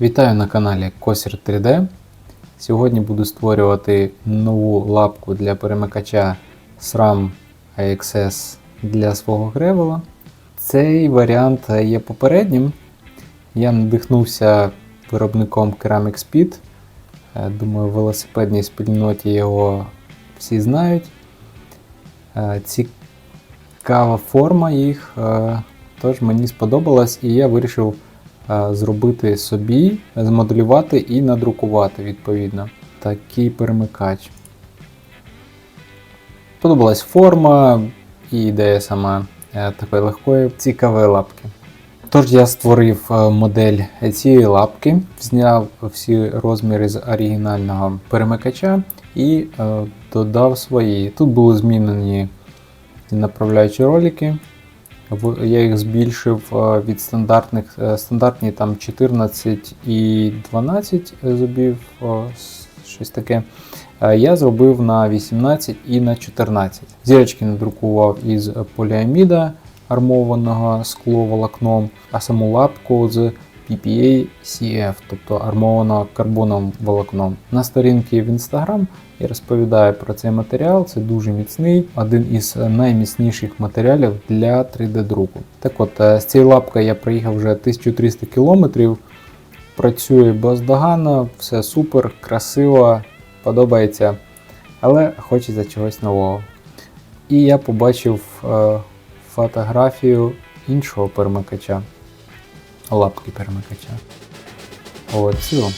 Вітаю на каналі Косір 3D. Сьогодні буду створювати нову лапку для перемикача SRAM AXS для свого гревела. Цей варіант є попереднім. Я надихнувся виробником Ceramic Speed. Е, Думаю, в велосипедній спільноті його всі знають. Е, Цікава форма їх, е, тож мені сподобалась, і я вирішив зробити собі, змоделювати і надрукувати відповідно такий перемикач. Подобалась форма і ідея сама е, такої легкої, цікавої лапки. Тож я створив е, модель цієї лапки, зняв всі розміри з оригінального перемикача і е, додав свої. Тут були змінені направляючі ролики. Я їх збільшив е, від стандартних е, стандартні там 14 і 12 зубів, щось таке. Е, Я зробив на 18 і на 14. Зірочки надрукував із поліаміда армованого скловолокном, а саму лапку з PPA CF, тобто армованого карбоновим волокном. На сторінці в Instagram я розповідаю про цей матеріал. Це дуже міцний, один із найміцніших матеріалів для 3D-друку. Так от, е, з цією лапкою я проїхав вже 1300 км. Працює бездоганно, все супер, красиво, подобається, але хочеться чогось нового. І я побачив е, фотографію іншого перемикача, лапки перемикача. Оцю.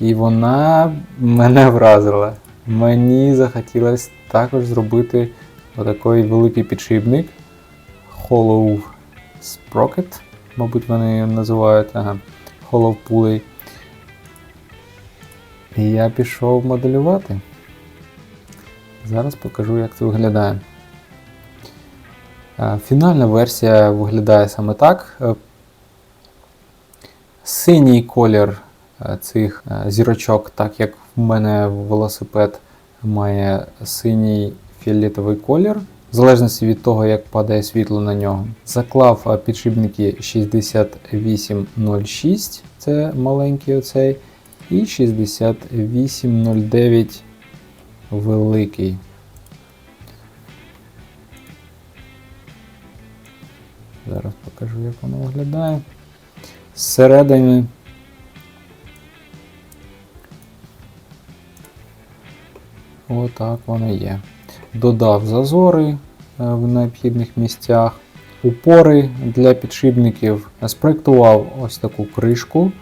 І вона мене вразила. Мені захотілося також зробити отакий великий підшипник Hollow Sprocket, мабуть, вони його називають. Ага. Hollow Pulley. І я пішов моделювати. Зараз покажу, як це виглядає. Е, Фінальна версія виглядає саме так. Синій колір е, цих е, зірочок, так як в мене велосипед має синій фіолетовий колір, в залежності від того, як падає світло на нього. Заклав е, підшипники 6806, це маленький оцей, і 6809 великий. Зараз покажу, як воно виглядає. Зсередини отак воно є. Додав зазори е, в необхідних місцях, упори для підшипників. Спроектував ось таку кришку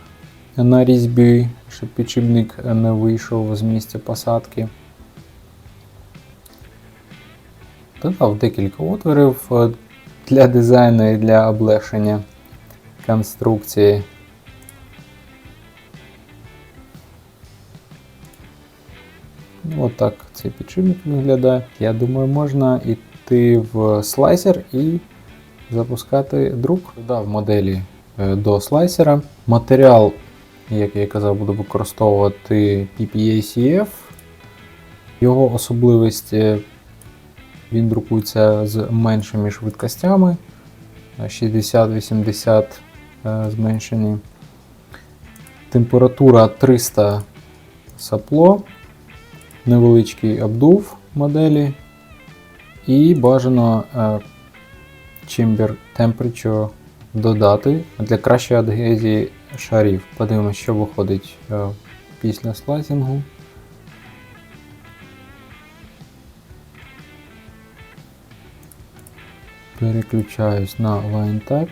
на різьбі, щоб підшипник не вийшов з місця посадки. Додав декілька отворів е, для дизайну і для облегшення конструкції. Ну, Отак цей підшипник виглядає. Я думаю, можна йти в слайсер і запускати друк. Додав моделі е, до слайсера. Матеріал, як я казав, буду використовувати PPA-CF. Його особливість е, він друкується з меншими швидкостями. 60-80 е, зменшені. Температура 300 сапло, невеличкий обдув моделі і бажано е, chamber temperature додати для кращої адгезії шарів. Подивимося, що виходить е, після слайсингу. Переключаюсь на Line Type.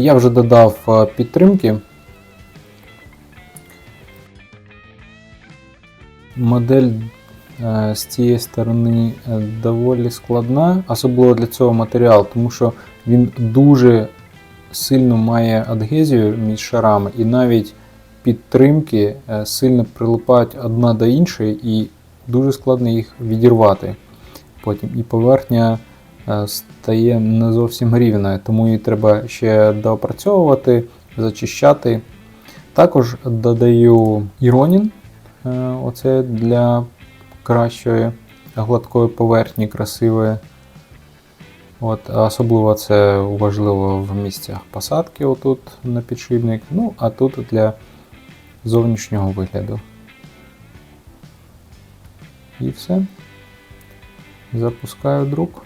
Я вже додав е, підтримки. Модель е, з цієї сторони е, доволі складна, особливо для цього матеріалу, тому що він дуже сильно має адгезію між шарами, і навіть підтримки сильно прилипають одна до іншої, і дуже складно їх відірвати. Потім і поверхня стає не зовсім рівною, тому її треба ще доопрацьовувати, зачищати. Також додаю іронін, е, оце для кращої гладкої поверхні, красивої. От, особливо це важливо в місцях посадки, отут на підшипник. Ну, а тут для зовнішнього вигляду. І все. Запускаю друк.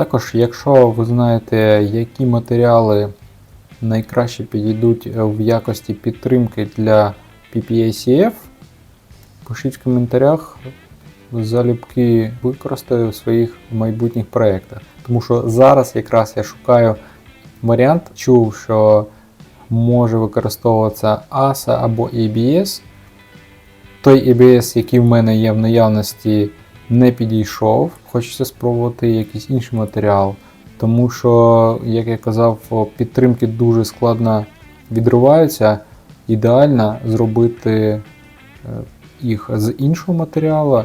Також, якщо ви знаєте, які матеріали найкраще підійдуть в якості підтримки для PPACF, пишіть в коментарях, залюбки використаю в своїх майбутніх проєктах. Тому що зараз якраз я шукаю варіант, чув, що може використовуватися ASA або ABS. Той ABS, який в мене є в наявності, не підійшов. Хочеться спробувати якийсь інший матеріал. Тому що, як я казав, підтримки дуже складно відриваються. Ідеально зробити е, їх з іншого матеріалу,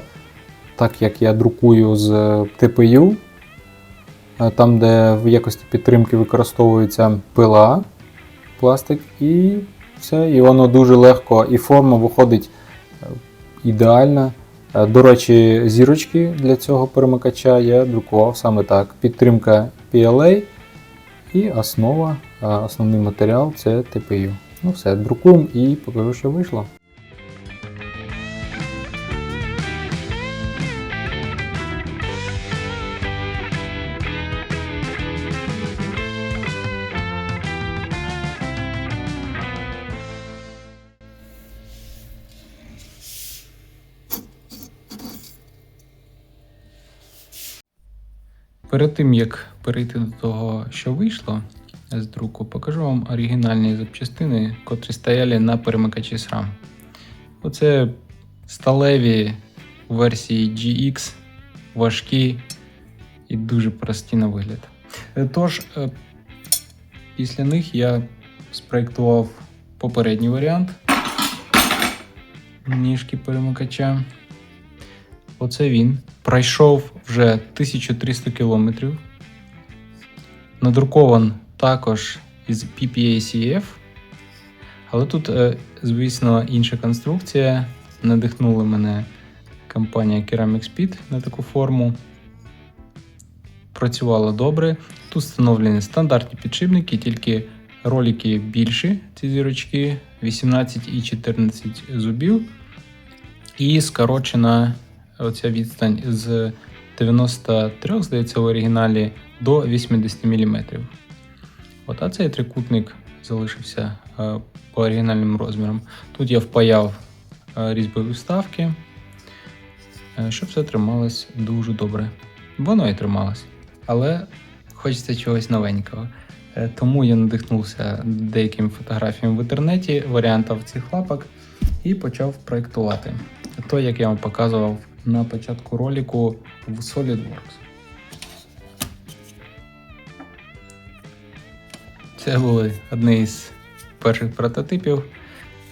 так як я друкую з TPU, е, там, де в якості підтримки використовується пила, пластик, і все, і воно дуже легко, і форма виходить е, ідеальна. Е, До речі, зірочки для цього перемикача я друкував саме так. Підтримка PLA і основа, е, основний матеріал це TPU. Ну все, друкуємо і покажу, що вийшло. Перед тим як перейти до того, що вийшло з друку, покажу вам оригінальні запчастини, котрі стояли на перемикачі SRAM. Оце сталеві версії GX, важкі і дуже прості на вигляд. Тож, е, після них я спроєктував попередній варіант ніжки перемикача. Оце він. Пройшов вже 1300 кілометрів. Надрукован також із PPACF. Але тут, е, звісно, інша конструкція. Надихнула мене компанія Ceramic Speed на таку форму. Працювало добре. Тут встановлені стандартні підшипники, тільки ролики більші, ці зірочки 18 і 14 зубів. І скорочена оця відстань з 93, здається, в оригіналі до 80 мм. От, а цей трикутник залишився е, по оригінальним розмірам. Тут я впаяв е, різьбові вставки, е, щоб все трималось дуже добре. Воно і трималось. Але хочеться чогось новенького. Тому я надихнувся деякими фотографіями в інтернеті, варіантів цих лапок, і почав проєктувати. То, як я вам показував на початку ролику в SolidWorks. Це були одні із перших прототипів.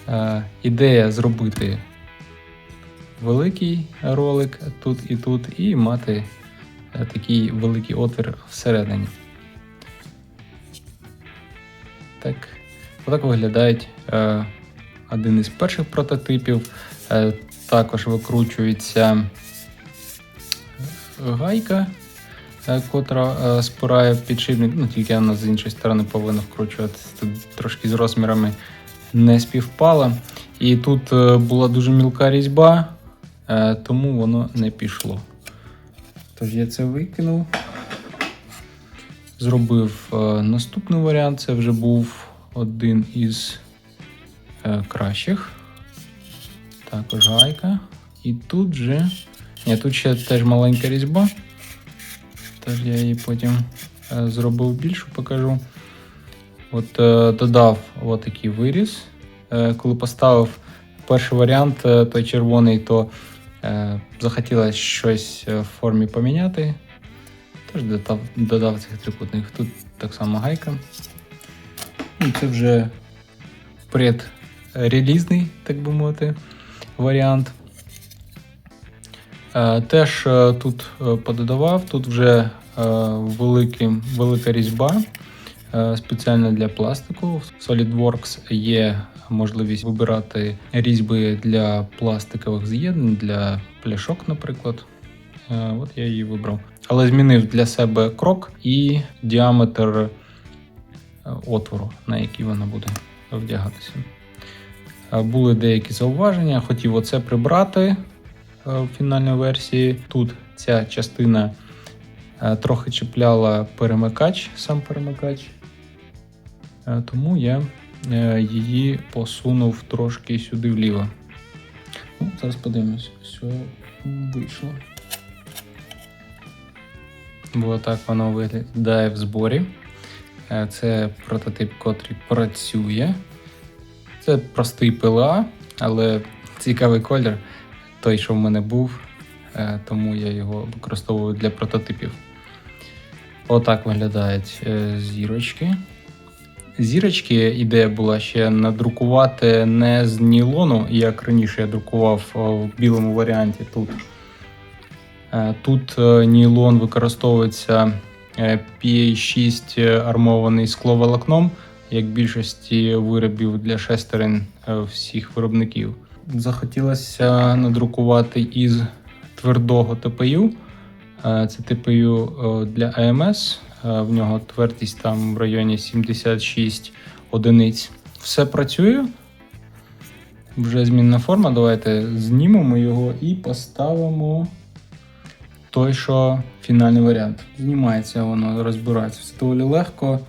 Е, ідея зробити великий ролик тут і тут, і мати е, такий великий отвір всередині. Так, отак виглядають е, один із перших прототипів. Е, також викручується гайка, е, котра е, спирає підшипник, ну тільки вона з іншої сторони повинна вкручуватися. Тут трошки з розмірами не співпала. І тут е, була дуже мілка різьба, е, тому воно не пішло. Тож я це викинув. Зробив е, наступний варіант. Це вже був один із е, кращих. Також гайка. І тут же. Ні, тут ще теж маленька різьба. Тож я її потім е, зробив більшу, покажу. От е, додав отакий виріз. Е, коли поставив перший варіант, той червоний, то захотілося щось в формі поміняти. Тож додав, додав цих трикутних. Тут так само гайка. І це вже предрелізний, так би мовити, варіант. Е, Теж е, тут е, пододавав, тут вже великий, велика різьба спеціально для пластику. В SolidWorks є можливість вибирати різьби для пластикових з'єднань, для пляшок, наприклад. От я її вибрав. Але змінив для себе крок і діаметр отвору, на який вона буде вдягатися. Е, Були деякі зауваження, хотів оце прибрати е, в фінальній версії. Тут ця частина е, трохи чіпляла перемикач, сам перемикач. Тому я її посунув трошки сюди вліво. Ну, зараз подивимось, що вийшло. Бо так воно виглядає в зборі. Це прототип, котрий працює. Це простий ПЛА, але цікавий колір, той, що в мене був, е, тому я його використовую для прототипів. Отак виглядають е, зірочки. Зірочки ідея була ще надрукувати не з нілону, як раніше я друкував в білому варіанті тут. Е, Тут нілон використовується е, PA6 армований скловолокном, як більшості виробів для шестерень е, всіх виробників. Захотілося надрукувати із твердого ТПЮ. Е, Це ТПЮ е, для АМС. В нього твердість там в районі 76 одиниць. Все працює. Вже змінна форма. Давайте знімемо його і поставимо той, що фінальний варіант. Знімається воно, розбирається. Все доволі легко.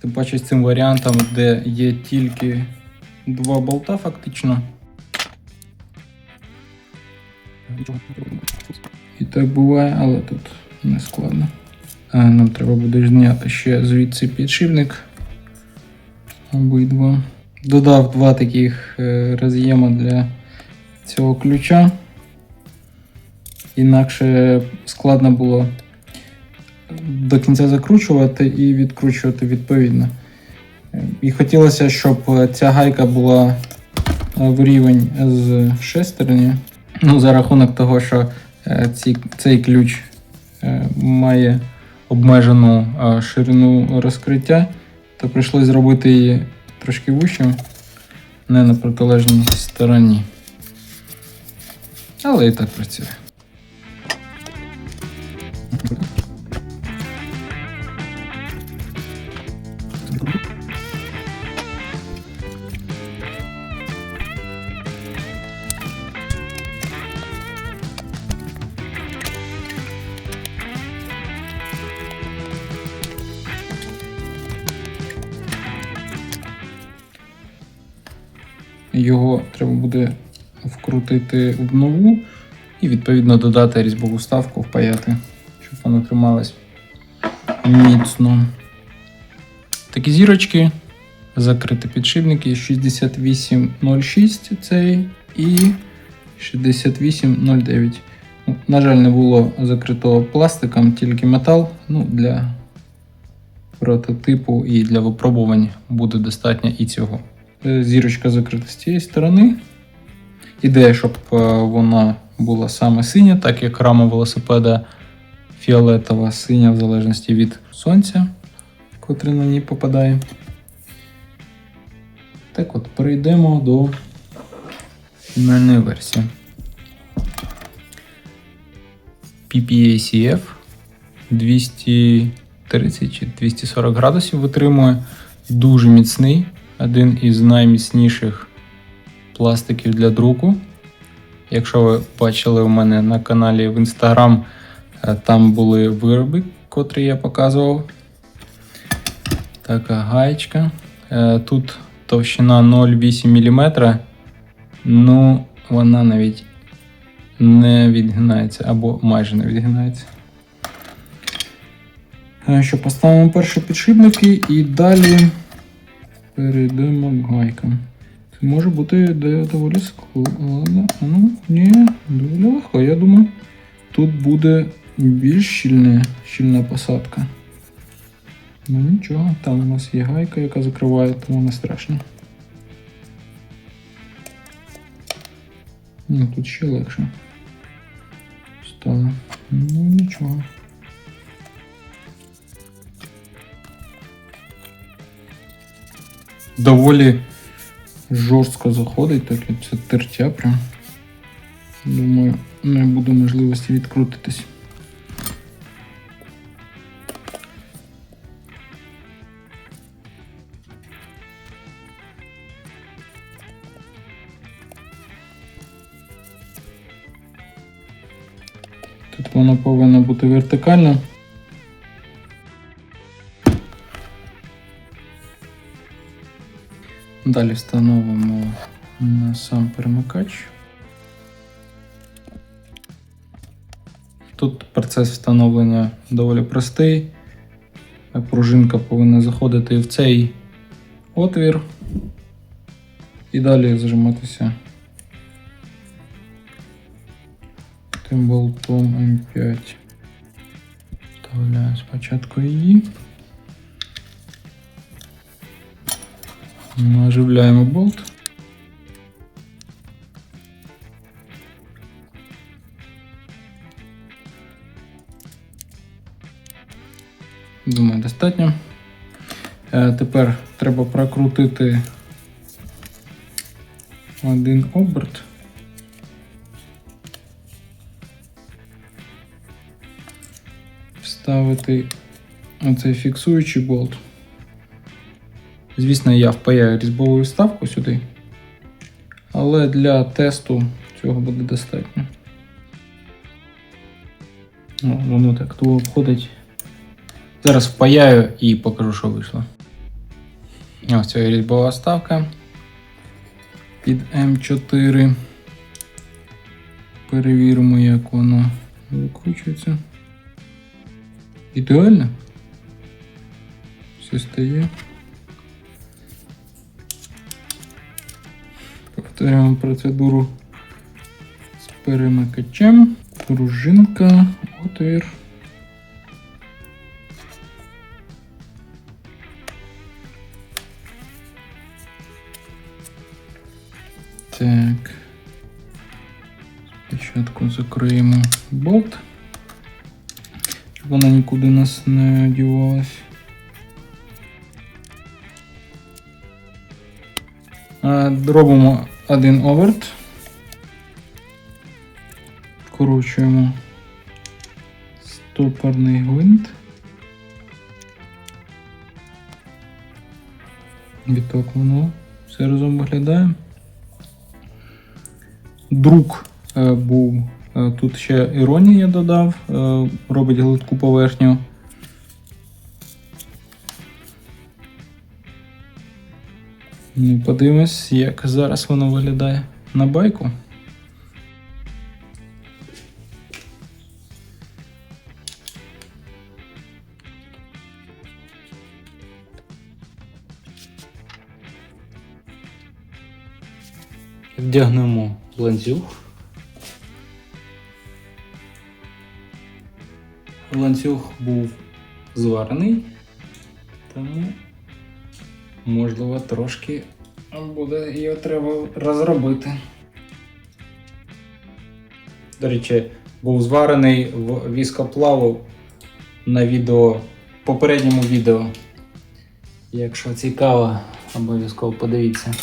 Тим паче з цим варіантом, де є тільки два болта, фактично. І так буває, але тут не складно. Нам треба буде зняти ще звідси підшипник. Обидва. Додав два таких е, роз'єма для цього ключа. Інакше складно було до кінця закручувати і відкручувати відповідно. І хотілося, щоб ця гайка була е, в рівень з шестерні. Ну, за рахунок того, що е, ці, цей ключ е, має обмежену ширину розкриття, то прийшлося зробити її трошки вищим, не на протилежній стороні. Але і так працює. Його треба буде вкрутити в нову і відповідно додати різьбову ставку, впаяти, щоб воно трималось міцно. Такі зірочки, закриті підшипники 6806 цей і 6809. Ну, На жаль, не було закритого пластиком, тільки метал. Ну, для прототипу і для випробувань буде достатньо і цього. Е, Зірочка закрита з цієї сторони. Ідея, щоб е, вона була саме синя, так як рама велосипеда фіолетова синя в залежності від сонця, котре на ній попадає. Так от, перейдемо до фінальної версії. PPACF 230 чи 240 градусів витримує. Дуже міцний, один із найміцніших пластиків для друку. Якщо ви бачили у мене на каналі в Instagram, е, там були вироби, котрі я показував. Така гаєчка. Е, Тут товщина 0,8 мм. Ну, вона навіть не відгинається або майже не відгинається. Е, Що поставимо перші підшипники і далі перейдемо к гайкам. Це може бути доволі складно. А Ну, ні, доволі легко. Я думаю, тут буде більш щільне, щільна посадка. Ну нічого, там у нас є гайка, яка закриває, тому не страшно. Ну, тут ще легше. Стало. Ну нічого. доволі жорстко заходить, так і це тертя прям. Думаю, не буде можливості відкрутитись. Тут воно повинно бути вертикально. Далі встановимо на сам перемикач. Тут процес встановлення доволі простий. Пружинка повинна заходити в цей отвір і далі зажиматися тим болтом М5. Вставляю спочатку її. Наживляємо болт. Думаю, достатньо. Е, Тепер треба прокрутити один оберт. Вставити оцей фіксуючий болт. Звісно, я впаяю різьбову вставку сюди, але для тесту цього буде достатньо. О, воно так туго обходить. Зараз впаяю і покажу, що вийшло. Ось це різьбова вставка під М4. Перевіримо, як воно викручується. Ідеально. Все стає. Повторяємо процедуру з перемикачем. Пружинка, отвір. Так. Спочатку закриємо болт, щоб вона нікуди нас не одівалась. Робимо один оверт. Вкручуємо стопорний гвинт. Віток воно все разом виглядає. Друк е, був. е, Тут ще іронія додав, е, робить гладку поверхню. Подивимось, як зараз воно виглядає на байку. Вдягнемо ланцюг. Ланцюг був зварений, тому можливо трошки буде його треба розробити. До речі, був зварений в віскоплаву на відео, попередньому відео. Якщо цікаво, обов'язково подивіться.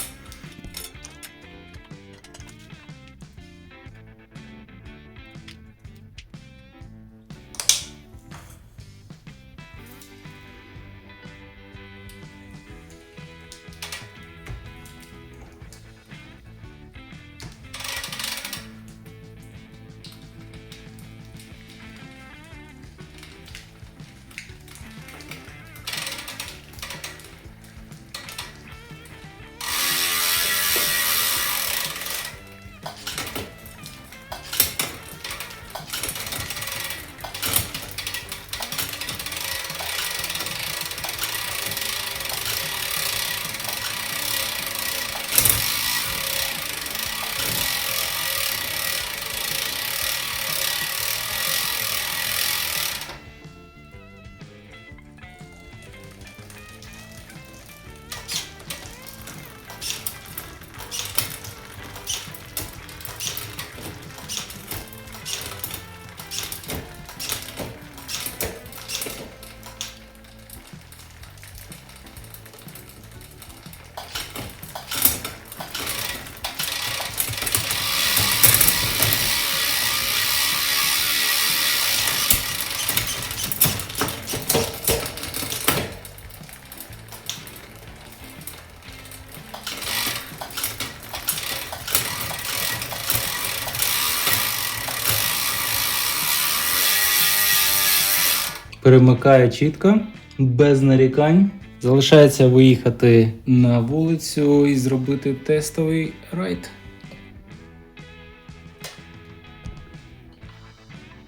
Перемикає чітко, без нарікань. Залишається виїхати на вулицю і зробити тестовий райд.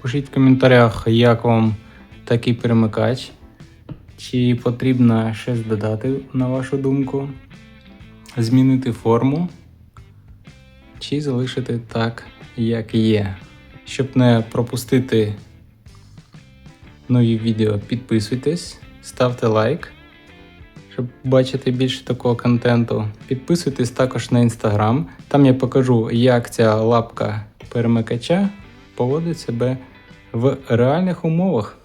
Пишіть в коментарях, як вам такий перемикач. Чи потрібно щось додати, на вашу думку? Змінити форму? Чи залишити так, як є? Щоб не пропустити нові відео, підписуйтесь, ставте лайк, щоб бачити більше такого контенту. Підписуйтесь також на інстаграм. Там я покажу, як ця лапка перемикача поводить себе в реальних умовах.